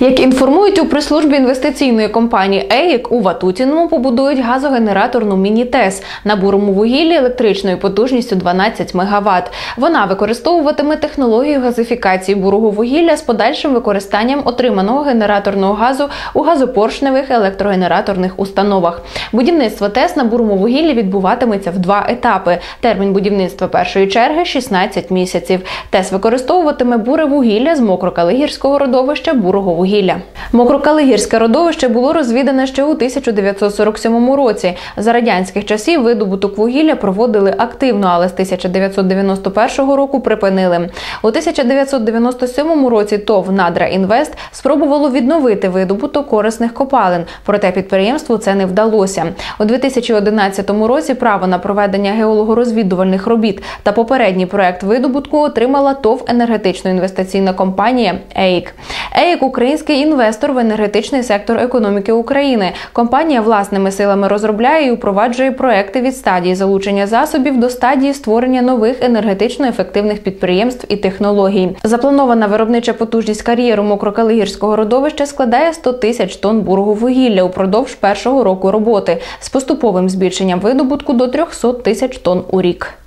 Як інформують у прес-службі інвестиційної компанії ЕІК, у Ватутіному побудують газогенераторну міні-ТЕС на бурому вугіллі електричною потужністю 12 МВт. Вона використовуватиме технологію газифікації бурого вугілля з подальшим використанням отриманого генераторного газу у газопоршневих електрогенераторних установах. Будівництво ТЕС на бурому вугіллі відбуватиметься в два етапи. Термін будівництва першої черги 16 місяців. ТЕС використовуватиме буре вугілля з мокрокалигірського родовища бурого вугілля. Мокрокалигірське родовище було розвідане ще у 1947 році. За радянських часів видобуток вугілля проводили активно, але з 1991 року припинили. У 1997 році ТОВ Надра Інвест спробувало відновити видобуток корисних копалин, проте підприємству це не вдалося. У 2011 році право на проведення геологорозвідувальних робіт та попередній проект видобутку отримала ТОВ енергетично-інвестиційна компанія ЕІК. ЕІК український інвестор в енергетичний сектор економіки України. Компанія власними силами розробляє і упроваджує проекти від стадії залучення засобів до стадії створення нових енергетично ефективних підприємств і технологій. Запланована виробнича потужність кар'єру мокрокалигірського родовища складає 100 тисяч тонн бурого вугілля упродовж першого року роботи з поступовим збільшенням видобутку до 300 тисяч тонн у рік.